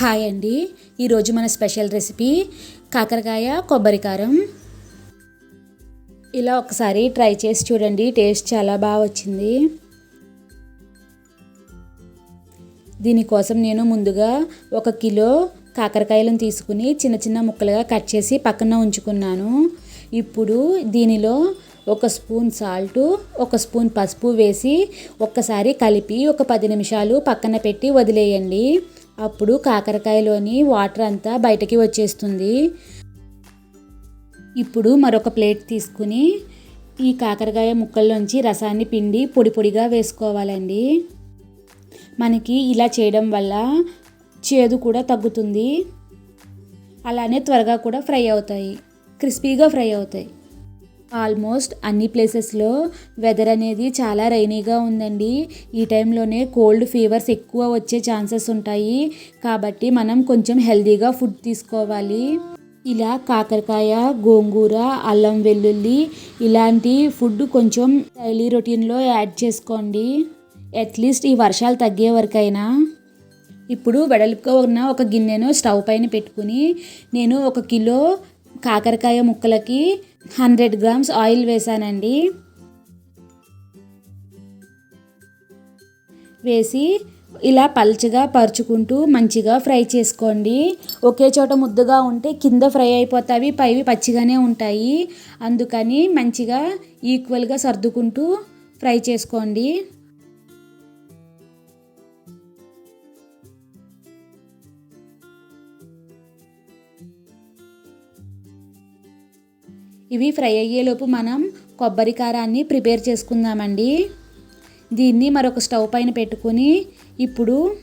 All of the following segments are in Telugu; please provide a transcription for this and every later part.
హాయ్ అండి. ఈరోజు మన స్పెషల్ రెసిపీ కాకరకాయ కొబ్బరి కారం. ఇలా ఒకసారి ట్రై చేసి చూడండి టేస్ట్ చాలా బాగా వచ్చింది. దీనికోసం నేను ముందుగా ఒక కిలో కాకరకాయలను తీసుకుని చిన్న చిన్న ముక్కలుగా కట్ చేసి పక్కన ఉంచుకున్నాను. ఇప్పుడు దీనిలో ఒక స్పూన్ సాల్ట్ ఒక స్పూన్ పసుపు వేసి ఒక్కసారి కలిపి ఒక పది నిమిషాలు పక్కన పెట్టి వదిలేయండి. అప్పుడు కాకరకాయలోని వాటర్ అంతా బయటకి వచ్చేస్తుంది. ఇప్పుడు మరొక ప్లేట్ తీసుకుని ఈ కాకరకాయ ముక్కల్లోంచి రసాన్ని పిండి పొడి పొడిగా వేసుకోవాలండి. మనకి ఇలా చేయడం వల్ల చేదు కూడా తగ్గుతుంది. అలానే త్వరగా కూడా ఫ్రై అవుతాయి. క్రిస్పీగా ఫ్రై అవుతాయి. ఆల్మోస్ట్ అన్ని ప్లేసెస్లో వెదర్ అనేది చాలా రైనీగా ఉందండి. ఈ టైంలోనే కోల్డ్ ఫీవర్స్ ఎక్కువ వచ్చే ఛాన్సెస్ ఉంటాయి. కాబట్టి మనం కొంచెం హెల్తీగా ఫుడ్ తీసుకోవాలి. ఇలా కాకరకాయ గోంగూర అల్లం వెల్లుల్లి ఇలాంటి ఫుడ్ కొంచెం డైలీ రొటీన్లో యాడ్ చేసుకోండి. అట్లీస్ట్ ఈ వర్షాలు తగ్గే వరకైనా. ఇప్పుడు వెడల్పుగా ఉన్న ఒక గిన్నెను స్టవ్ పైన పెట్టుకుని నేను ఒక కిలో కాకరకాయ ముక్కలకి హండ్రెడ్ గ్రామ్స్ ఆయిల్ వేసానండి. వేసి ఇలా పల్చగా పరుచుకుంటూ మంచిగా ఫ్రై చేసుకోండి. ఒకే చోట ముద్దగా ఉంటే కింద ఫ్రై అయిపోతాయి పైవి పచ్చిగానే ఉంటాయి. అందుకని మంచిగా ఈక్వల్గా సర్దుకుంటూ ఫ్రై చేసుకోండి. ఇవి ఫ్రై అయ్యేలోపు మనం కొబ్బరి కారాన్ని ప్రిపేర్ చేసుకుందామండి. దీన్ని మరొక స్టవ్ పైన పెట్టుకొని ఇప్పుడు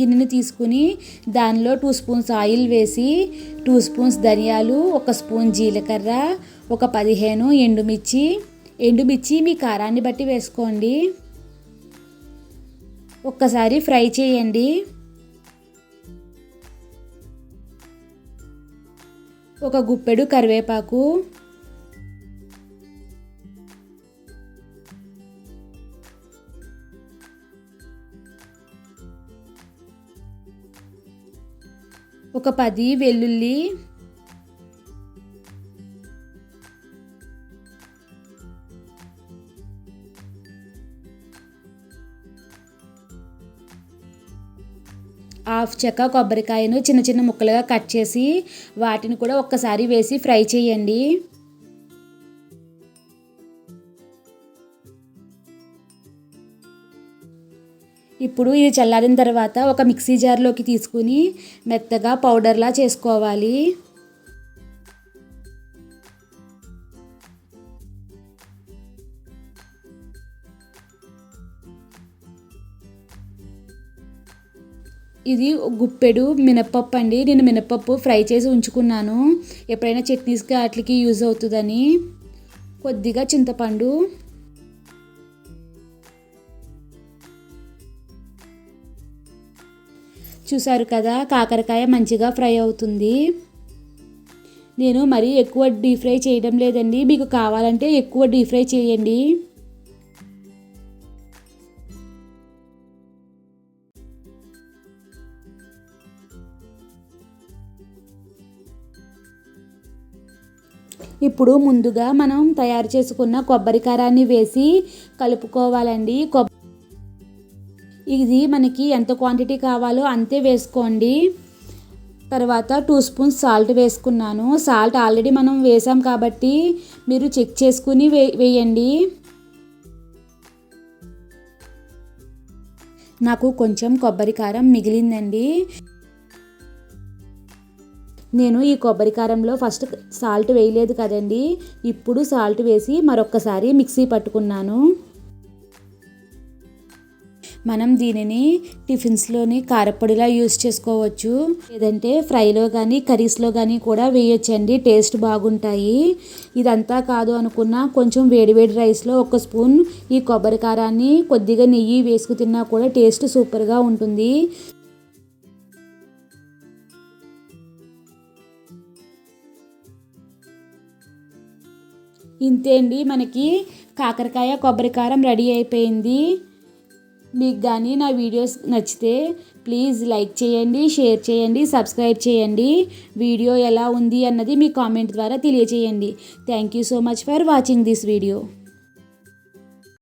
గిన్నెని తీసుకుని దానిలో టూ స్పూన్స్ ఆయిల్ వేసి టూ స్పూన్స్ ధనియాలు ఒక స్పూన్ జీలకర్ర ఒక పదిహేను ఎండుమిర్చి. ఎండుమిర్చి మీ కారాన్ని బట్టి వేసుకోండి. ఒక్కసారి ఫ్రై చేయండి. ఒక గుప్పెడు కరివేపాకు. ఒక పది వెల్లుల్లి. హాఫ్ చెక్క కొబ్బరికాయను చిన్న చిన్న ముక్కలుగా కట్ చేసి వాటిని కూడా ఒక్కసారి వేసి ఫ్రై చేయండి. ఇప్పుడు ఇది చల్లారిన తర్వాత ఒక మిక్సీ జార్లోకి తీసుకుని మెత్తగా పౌడర్లా చేసుకోవాలి. ఇది గుప్పెడు మినప్పప్పు అండి. నేను మినప్పప్పు ఫ్రై చేసి ఉంచుకున్నాను. ఎప్పుడైనా చట్నీస్కి వాటికి యూజ్ అవుతుందని. కొద్దిగా చింతపండు. చూసారు కదా కాకరకాయ మంచిగా ఫ్రై అవుతుంది. నేను మరీ ఎక్కువ డీప్ ఫ్రై చేయడం లేదండి. మీకు కావాలంటే ఎక్కువ డీప్ ఫ్రై చేయండి. ఇప్పుడు ముందుగా మనం తయారు చేసుకున్న కొబ్బరి కారాన్ని వేసి కలుపుకోవాలండి. కొబ్బ ఇది మనకి ఎంత క్వాంటిటీ కావాలో అంతే వేసుకోండి. తర్వాత టూ స్పూన్స్ సాల్ట్ వేసుకున్నాను. సాల్ట్ ఆల్రెడీ మనం వేసాం కాబట్టి మీరు చెక్ చేసుకుని వే వేయండి. నాకు కొంచెం కొబ్బరి కారం మిగిలిందండి. నేను ఈ కొబ్బరి కారంలో ఫస్ట్ సాల్ట్ వేయలేదు కదండి. ఇప్పుడు సాల్ట్ వేసి మరొక్కసారి మిక్సీ పట్టుకున్నాను. మనం దీనిని టిఫిన్స్లోని కారపొడిలా యూస్ చేసుకోవచ్చు. లేదంటే ఫ్రైలో కానీ కర్రీస్లో కానీ కూడా వేయొచ్చండి. టేస్ట్ బాగుంటాయి. ఇదంతా కాదు అనుకున్న కొంచెం వేడివేడి రైస్లో ఒక స్పూన్ ఈ కొబ్బరి కారాన్ని కొద్దిగా నెయ్యి వేసుకు తిన్నా కూడా టేస్ట్ సూపర్గా ఉంటుంది. ఇంతే అండి. మనకి కాకరకాయ కొబ్బరి కారం రెడీ అయిపోయింది. మీకు కానీ నా వీడియోస్ నచ్చితే ప్లీజ్ లైక్ చేయండి షేర్ చేయండి సబ్స్క్రైబ్ చేయండి. వీడియో ఎలా ఉంది అన్నది మీ కామెంట్ ద్వారా తెలియచేయండి thank you so much for watching this video.